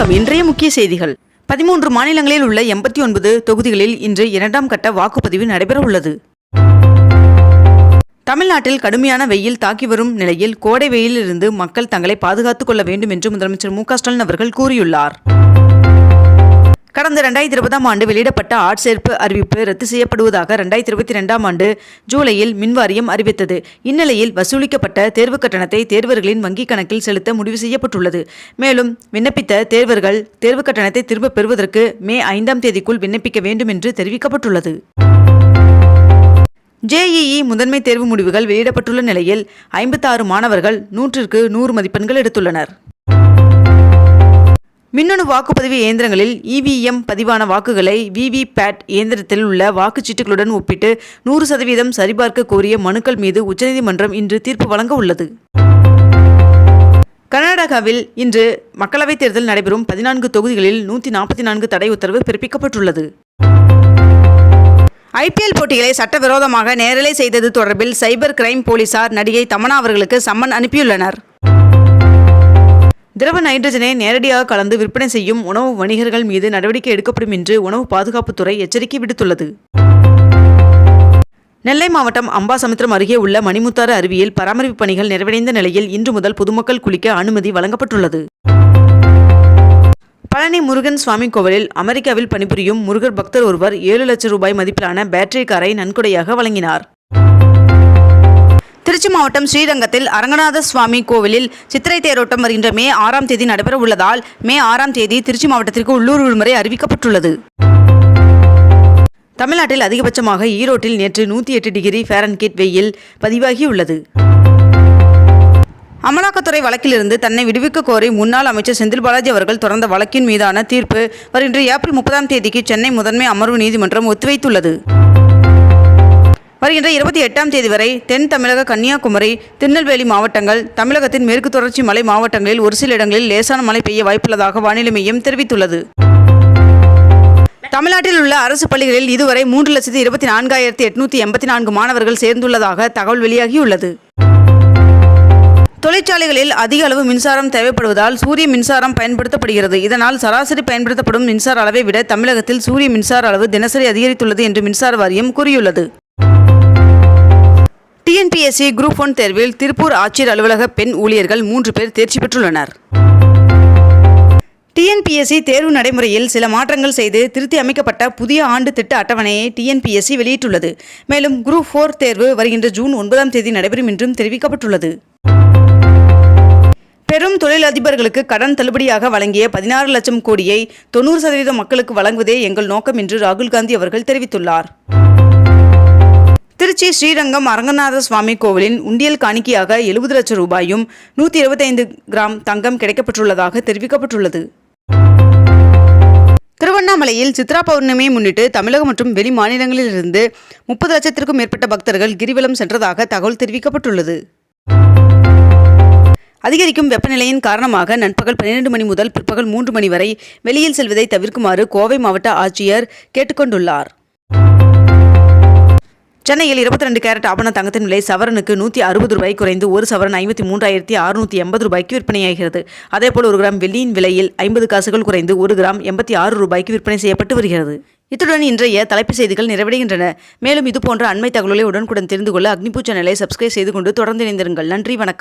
வணக்கம். இன்றைய முக்கிய செய்திகள். பதிமூன்று மாநிலங்களில் உள்ள எண்பத்தி ஒன்பது தொகுதிகளில் இன்று இரண்டாம் கட்ட வாக்குப்பதிவு நடைபெற உள்ளது தமிழ்நாட்டில் கடுமையான வெயில் தாக்கி வரும் நிலையில் கோடை வெயிலிருந்து மக்கள் தங்களை பாதுகாத்துக் கொள்ள வேண்டும் என்று முதலமைச்சர் மு க ஸ்டாலின் அவர்கள் கூறியுள்ளார். கடந்த ரெண்டாயிரத்தி இருபதாம் ஆண்டு வெளியிடப்பட்ட ஆட்சேர்ப்பு அறிவிப்பு ரத்து செய்யப்படுவதாக ரெண்டாயிரத்தி இருபத்தி ரெண்டாம் ஆண்டு ஜூலையில் மின்வாரியம் அறிவித்தது. இந்நிலையில் வசூலிக்கப்பட்ட தேர்வு கட்டணத்தை தேர்வர்களின் வங்கிக் கணக்கில் செலுத்த முடிவு செய்யப்பட்டுள்ளது. மேலும் விண்ணப்பித்த தேர்வர்கள் தேர்வு கட்டணத்தை திரும்பப் பெறுவதற்கு மே ஐந்தாம் தேதிக்குள் விண்ணப்பிக்க வேண்டும் என்று தெரிவிக்கப்பட்டுள்ளது. ஜேஇஇ முதன்மை தேர்வு முடிவுகள் வெளியிடப்பட்டுள்ள நிலையில் ஐம்பத்தாறு மாணவர்கள் நூற்றிற்கு நூறு மதிப்பெண்கள் எடுத்துள்ளனர். மின்னணு வாக்குப்பதிவு இயந்திரங்களில் இவிஎம் பதிவான வாக்குகளை விவிபேட் இயந்திரத்தில் உள்ள வாக்குச்சீட்டுகளுடன் ஒப்பிட்டு நூறு சதவீதம் சரிபார்க்க கோரிய மனுக்கள் மீது உச்சநீதிமன்றம் இன்று தீர்ப்பு வழங்க உள்ளது. கர்நாடகாவில் இன்று மக்களவைத் தேர்தல் நடைபெறும் பதினான்கு தொகுதிகளில் நூற்றி நாற்பத்தி நான்கு தடை உத்தரவு பிறப்பிக்கப்பட்டுள்ளது. ஐபிஎல் போட்டிகளை சட்டவிரோதமாக நேரலை செய்தது தொடர்பில் சைபர் கிரைம் போலீசார் நடிகை தமனா அவர்களுக்கு சம்மன் அனுப்பியுள்ளனர். திரவ நைட்ரஜனை நேரடியாக கலந்து விற்பனை செய்யும் உணவு வணிகர்கள் மீது நடவடிக்கை எடுக்கப்படும் என்று உணவு பாதுகாப்புத்துறை எச்சரிக்கை விடுத்துள்ளது. நெல்லை மாவட்டம் அம்பாசமுத்திரம் அருகே உள்ள மணிமுத்தாறு அருவியில் பராமரிப்பு பணிகள் நிறைவடைந்த நிலையில் இன்று முதல் பொதுமக்கள் குளிக்க அனுமதி வழங்கப்பட்டுள்ளது. பழனி முருகன் சுவாமி கோவிலில் அமெரிக்காவில் பணிபுரியும் முருகர் பக்தர் ஒருவர் ஏழு லட்சம் ரூபாய் மதிப்பிலான பேட்டரி காரை நன்கொடையாக வழங்கினார். திருச்சி மாவட்டம் ஸ்ரீரங்கத்தில் அரங்கநாத சுவாமி கோவிலில் சித்திரை தேரோட்டம் வருகின்ற மே ஆறாம் தேதி நடைபெற உள்ளதால் மே ஆறாம் தேதி திருச்சி மாவட்டத்திற்கு உள்ளூர் விடுமுறை அறிவிக்கப்பட்டுள்ளது. தமிழ்நாட்டில் அதிகபட்சமாக ஈரோட்டில் நேற்று நூற்றி எட்டு டிகிரி ஃபேரன்கேட் வெயில் பதிவாகியுள்ளது. அமலாக்கத்துறை வழக்கிலிருந்து தன்னை விடுவிக்க கோரி முன்னாள் அமைச்சர் செந்தில் பாலாஜி அவர்கள் தொடர்ந்த வழக்கின் மீதான தீர்ப்பு வருகின்ற ஏப்ரல் முப்பதாம் தேதிக்கு சென்னை முதன்மை அமர்வு நீதிமன்றம் ஒத்திவைத்துள்ளது. வருகின்ற இருபத்தி எட்டாம் தேதி வரை தென் தமிழக கன்னியாகுமரி திருநெல்வேலி மாவட்டங்கள் தமிழகத்தின் மேற்கு தொடர்ச்சி மலை மாவட்டங்களில் ஒரு சில இடங்களில் லேசான மழை பெய்ய வாய்ப்புள்ளதாக வானிலை மையம் தெரிவித்துள்ளது. தமிழ்நாட்டில் உள்ள அரசு பள்ளிகளில் இதுவரை மூன்று லட்சத்தி இருபத்தி நான்காயிரத்தி எட்நூத்தி எண்பத்தி நான்கு மாணவர்கள் சேர்ந்துள்ளதாக தகவல் வெளியாகியுள்ளது. தொழிற்சாலைகளில் அதிக அளவு மின்சாரம் தேவைப்படுவதால் சூரிய மின்சாரம் பயன்படுத்தப்படுகிறது. இதனால் சராசரி பயன்படுத்தப்படும் மின்சார அளவை விட தமிழகத்தில் சூரிய மின்சார அளவு தினசரி அதிகரித்துள்ளது என்று மின்சார வாரியம் கூறியுள்ளது. டிஎன்பிஎஸ்சி குரூப் ஒன் தேர்வில் திருப்பூர் ஆட்சியர் அலுவலக பெண் ஊழியர்கள் மூன்று பேர் தேர்ச்சி பெற்றுள்ளனர். டிஎன்பிஎஸ்சி தேர்வு நடைமுறையில் சில மாற்றங்கள் செய்து திருத்தி அமைக்கப்பட்ட புதிய ஆண்டு திட்ட அட்டவணையை டிஎன்பிஎஸ்சி வெளியிட்டுள்ளது. மேலும் குரூப் ஃபோர் தேர்வு வருகின்ற ஜூன் ஒன்பதாம் தேதி நடைபெறும் என்றும் தெரிவிக்கப்பட்டுள்ளது. பெரும் தொழிலதிபர்களுக்கு கடன் தள்ளுபடியாக வழங்கிய பதினாறு லட்சம் கோடியை தொண்ணூறு சதவீத மக்களுக்கு வழங்குவதே எங்கள் நோக்கம் என்று ராகுல் காந்தி அவர்கள் தெரிவித்துள்ளார். திருச்சி ஸ்ரீரங்கம் அரங்கநாத சுவாமி கோவிலின் உண்டியல் காணிக்கையாக எழுபது லட்சம் ரூபாயும் நூற்றி இருபத்தைந்து கிராம் தங்கம் கிடைக்கப்பட்டுள்ளதாக தெரிவிக்கப்பட்டுள்ளது. திருவண்ணாமலையில் சித்ரா பௌர்ணமியை முன்னிட்டு தமிழகம் மற்றும் வெளி மாநிலங்களிலிருந்து முப்பது லட்சத்திற்கும் மேற்பட்ட பக்தர்கள் கிரிவலம் சென்றதாக தகவல் தெரிவிக்கப்பட்டுள்ளது. அதிகரிக்கும் வெப்பநிலையின் காரணமாக நண்பகல் பன்னிரண்டு மணி முதல் பிற்பகல் மூன்று மணி வரை வெளியில் செல்வதை தவிர்க்குமாறு கோவை மாவட்ட ஆட்சியர் கேட்டுக்கொண்டுள்ளார். சென்னையில் இருபத்தி ரெண்டு கேரட் ஆபண தங்கத்தின் விலை சவரனுக்கு நூற்றி அறுபது ரூபாய் குறைந்து ஒரு சவரன் ஐம்பத்தி மூன்றாயிரத்தி அறுநூற்றி எண்பது ரூபாய்க்கு விற்பனையாகிறது. அதேபோல் ஒரு கிராம் வெள்ளியின் விலையில் ஐம்பது காசுகள் குறைந்து ஒரு கிராம் எண்பத்தி ஆறு ரூபாய்க்கு விற்பனை செய்யப்பட்டு வருகிறது. இத்துடன் இன்றைய தலைப்பு செய்திகள் நிறைவடைகின்றன. மேலும் இதுபோன்ற அண்மை தகவலை உடனுக்குடன் தெரிந்து கொள்ள அக்னிபூ சேனலை சப்ஸ்கிரைப் செய்து கொண்டு தொடர்ந்து இணைந்திருங்கள். நன்றி வணக்கம்.